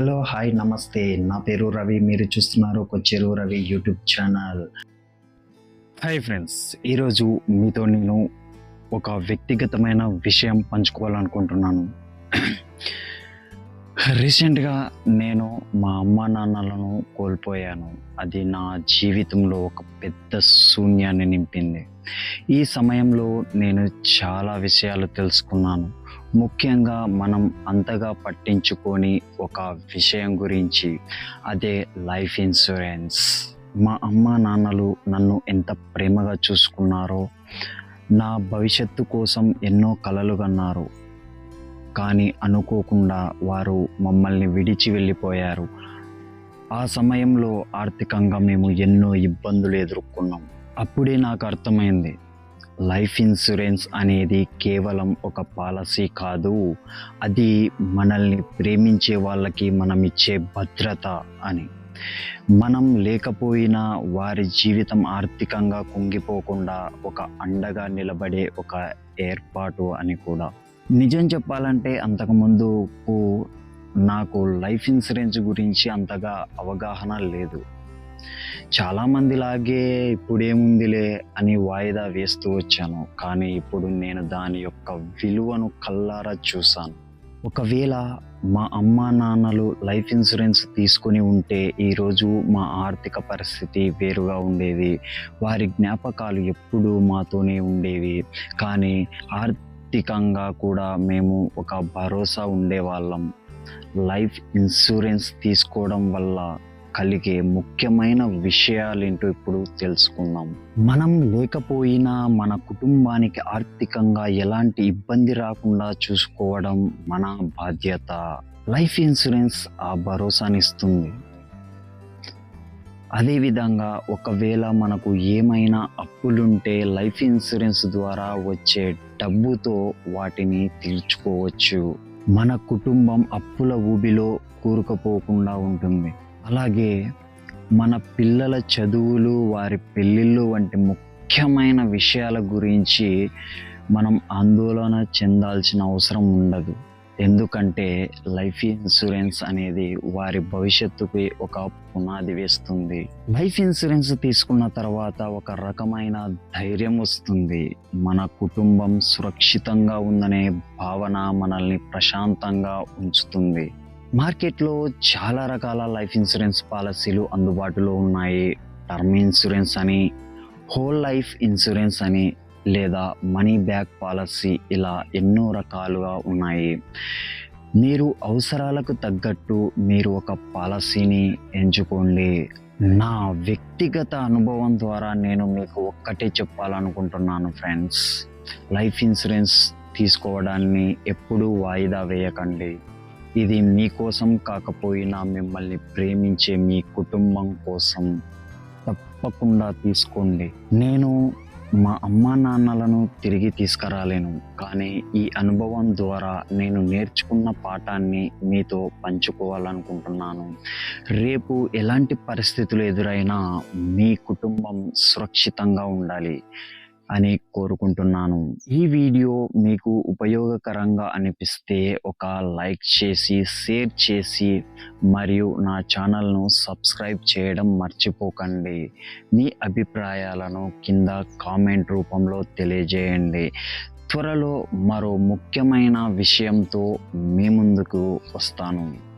Hello hi నమస్తే. నా పేరు రవి. మీరు చూస్తున్నారు Kocheru Ravi YouTube channel. Hi friends ఈరోజు మీతో నేను ఒక వ్యక్తిగతమైన విషయం పంచుకోవాలనుకుంటున్నాను. రీసెంట్గా నేను మా అమ్మ నాన్నలను కోల్పోయాను. అది నా జీవితంలో ఒక పెద్ద శూన్యాన్ని నింపింది. ఈ సమయంలో నేను చాలా విషయాలు తెలుసుకున్నాను. ముఖ్యంగా మనం అంతగా పట్టించుకొని ఒక విషయం గురించి అదే లైఫ్ ఇన్సూరెన్స్. మా అమ్మ నాన్నలు నన్ను ఎంత ప్రేమగా చూసుకున్నారో నా భవిష్యత్తు కోసం ఎన్నో కలలు కన్నారు. కానీ అనుకోకుండా వారు మమ్మల్ని విడిచి వెళ్ళిపోయారు. ఆ సమయంలో ఆర్థికంగా మేము ఎన్నో ఇబ్బందులు ఎదుర్కొన్నాం. అప్పుడే నాకు అర్థమైంది. లైఫ్ ఇన్సూరెన్స్ అనేది కేవలం ఒక పాలసీ కాదు. అది మనల్ని ప్రేమించే వాళ్ళకి మనం ఇచ్చే భద్రత అని. మనం లేకపోయినా వారి జీవితం ఆర్థికంగా కుంగిపోకుండా ఒక అండగా నిలబడే ఒక ఏర్పాటు అని కూడా. నిజం చెప్పాలంటే అంతకుముందు నాకు లైఫ్ ఇన్సూరెన్స్ గురించి అంతగా అవగాహన లేదు. చాలామంది లాగే ఇప్పుడేముందిలే అని వాయిదా వేస్తూ వచ్చాను. కానీ ఇప్పుడు నేను దాని యొక్క విలువను కల్లారా చూశాను. ఒకవేళ మా అమ్మా నాన్నలు లైఫ్ ఇన్సూరెన్స్ తీసుకొని ఉంటే ఈరోజు మా ఆర్థిక పరిస్థితి వేరుగా ఉండేది. వారి జ్ఞాపకాలు ఎప్పుడూ మాతోనే ఉండేవి. కానీ ఆర్థికంగా కూడా మేము ఒక భరోసా ఉండేవాళ్ళం. లైఫ్ ఇన్సూరెన్స్ తీసుకోవడం వల్ల కలిగే ముఖ్యమైన విషయాలేంటో ఇప్పుడు తెలుసుకుందాం. మనం లేకపోయినా మన కుటుంబానికి ఆర్థికంగా ఎలాంటి ఇబ్బంది రాకుండా చూసుకోవడం మన బాధ్యత. లైఫ్ ఇన్సూరెన్స్ ఆ భరోసానిస్తుంది. అదేవిధంగా ఒకవేళ మనకు ఏమైనా అప్పులుంటే లైఫ్ ఇన్సూరెన్స్ ద్వారా వచ్చే డబ్బుతో వాటిని తీర్చుకోవచ్చు. మన కుటుంబం అప్పుల ఊబిలో కూరుకుపోకుండా ఉంటుంది. అలాగే మన పిల్లల చదువులు వారి పెళ్ళిళ్ళు వంటి ముఖ్యమైన విషయాల గురించి మనం ఆందోళన చెందాల్సిన అవసరం ఉండదు. ఎందుకంటే లైఫ్ ఇన్సూరెన్స్ అనేది వారి భవిష్యత్తుకి ఒక పునాది వేస్తుంది. లైఫ్ ఇన్సూరెన్స్ తీసుకున్న తర్వాత ఒక రకమైన ధైర్యం వస్తుంది. మన కుటుంబం సురక్షితంగా ఉందనే భావన మనల్ని ప్రశాంతంగా ఉంచుతుంది. మార్కెట్లో చాలా రకాల లైఫ్ ఇన్సూరెన్స్ పాలసీలు అందుబాటులో ఉన్నాయి. టర్మ్ ఇన్సూరెన్స్ అని హోల్ లైఫ్ ఇన్సూరెన్స్ అని లేదా మనీ బ్యాక్ పాలసీ ఇలా ఎన్నో రకాలుగా ఉన్నాయి. మీరు అవసరాలకు తగ్గట్టు మీరు ఒక పాలసీని ఎంచుకోండి. నా వ్యక్తిగత అనుభవం ద్వారా నేను మీకు ఒక్కటే చెప్పాలనుకుంటున్నాను ఫ్రెండ్స్. లైఫ్ ఇన్సూరెన్స్ తీసుకోవడాన్ని ఎప్పుడూ వాయిదా వేయకండి. ఇది మీకోసం కాకపోయినా మిమ్మల్ని ప్రేమించే మీ కుటుంబం కోసం తప్పకుండా తీసుకోండి. నేను మా అమ్మా నాన్నలను తిరిగి తీసుకురాలేను. కానీ ఈ అనుభవం ద్వారా నేను నేర్చుకున్న పాఠాన్ని మీతో పంచుకోవాలనుకుంటున్నాను. రేపు ఎలాంటి పరిస్థితులు ఎదురైనా మీ కుటుంబం సురక్షితంగా ఉండాలి. అని కోరుకుంటున్నాను. ఈ వీడియో మీకు ఉపయోగకరంగా అనిపిస్తే ఒక లైక్ చేసి షేర్ చేసి మరియు నా ఛానల్ను సబ్స్క్రైబ్ చేయడం మర్చిపోకండి. మీ అభిప్రాయాలను కింద కామెంట్ రూపంలో తెలియజేయండి. త్వరలో మరో ముఖ్యమైన విషయంతో మీ ముందుకు వస్తాను.